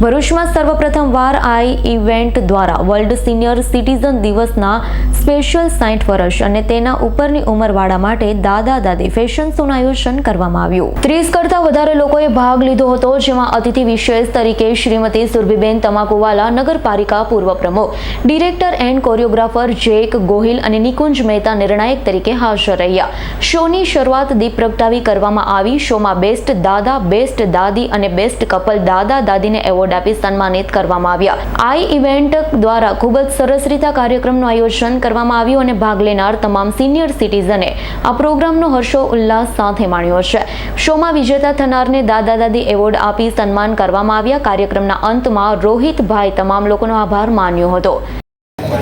ભરૂચમાં સર્વપ્રથમવાર I event દ્વારા વર્લ્ડ સિનિયર સિટીઝન દિવસના સ્પેશિયલ સાઠ વર્ષ અને તેના ઉપરની ઉંમરવાળા માટે દાદા દાદી ફેશન શોનું આયોજન કરવામાં આવ્યું. ત્રીસ કરતાં વધારે લોકોએ ભાગ લીધો હતો, જેમાં અતિથિ વિશેષ તરીકે શ્રીમતી સુરભીબેન તમાકુવાલા, નગરપાલિકા પૂર્વ પ્રમુખ, director and choreographer Jack Gohil અને નિકુંજ મહેતા નિર્ણાયક તરીકે હાજર રહ્યા. શોની શરૂઆત દીપ પ્રગટાવી કરવામાં આવી. શોમાં બેસ્ટ દાદા, બેસ્ટ દાદી અને બેસ્ટ કપલ દાદા દાદીને એવોર્ડ આપી સન્માનિત કરવામાં આવ્યા. આ ઇવેન્ટ દ્વારા ખૂબ જ સરસ રીતે કાર્યક્રમનું આયોજન કરવામાં આવ્યું અને ભાગ લેનાર તમામ સિનિયર સિટીઝને આ પ્રોગ્રામનો હર્ષો ઉલ્લાસ સાથે માણ્યો છે. શોમાં વિજેતા થનારને દાદા દાદી એવોર્ડ આપી સન્માન કરવામાં આવ્યા. કાર્યક્રમના અંતમાં રોહિતભાઈ તમામ લોકોનો આભાર માન્યો હતો.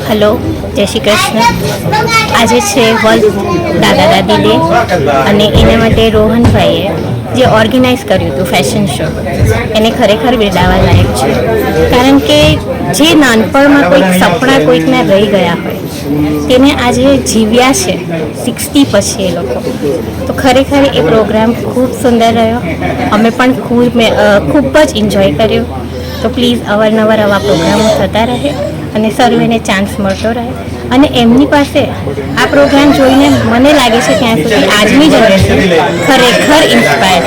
હલો, જય શ્રી કૃષ્ણ. આજે છે વર્લ્ડ દાદા દાદી ડે અને એના માટે રોહનભાઈએ જે ઓર્ગેનાઇઝ કર્યું હતું ફેશન શો, એને ખરેખર બિરદાવા લાયક છે. કારણ કે જે નાનપણમાં કોઈક સપના કોઈકના રહી ગયા હોય, તેને આજે જીવ્યા છે સિક્સટી પછી એ લોકો. તો ખરેખર એ પ્રોગ્રામ ખૂબ સુંદર રહ્યો. અમે પણ ખૂબ મેં- ખૂબ જ એન્જોય કર્યું. તો પ્લીઝ અવારનવાર આવા પ્રોગ્રામો થતા રહે અને સર્વેને ચાન્સ મળતો રહે. અને એમની પાસે આ પ્રોગ્રામ જોઈને મને લાગે છે ત્યાં સુધી આજની જનરેશન ખરેખર ઇન્સ્પાયર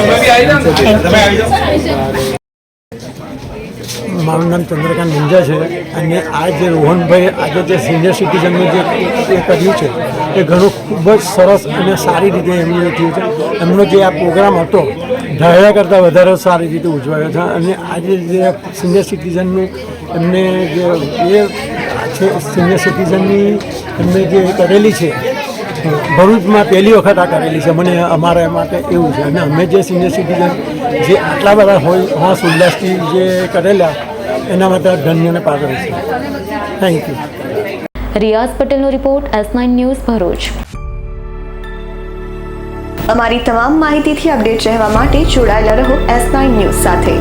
મારું નામ ચંદ્રકાંત મુંજા છે અને આ જે રોહનભાઈ આજે જે સિનિયર સિટીઝનનું જે કર્યું છે, એ ઘણું ખૂબ જ સરસ અને સારી રીતે એમનું થયું છે. એમનો જે આ પ્રોગ્રામ હતો ધાર્યા કરતાં વધારે સારી રીતે ઉજવાયો છે. અને આજે જે સિનિયર સિટીઝનનું એમને જે એ છે સિનિયર સિટીઝનની એમને જે કરેલી છે ભરૂચમાં પહેલી વખત આ કરેલી છે મને અમારા માટે એવું છે. અને અમે જે સિનિયર સિટીઝન જે આટલા બધા હોય હોશ ઉલ્લાસથી જે કરેલા એના માટે ધન્યને પાત્ર છે. થેન્ક યુ રિયાઝ પટેલનો report S nine news Bharuch. અમારી તમામ માહિતીથી અપડેટ રહેવા માટે જોડાયેલા રહો એસ નાઇન ન્યૂઝ સાથે.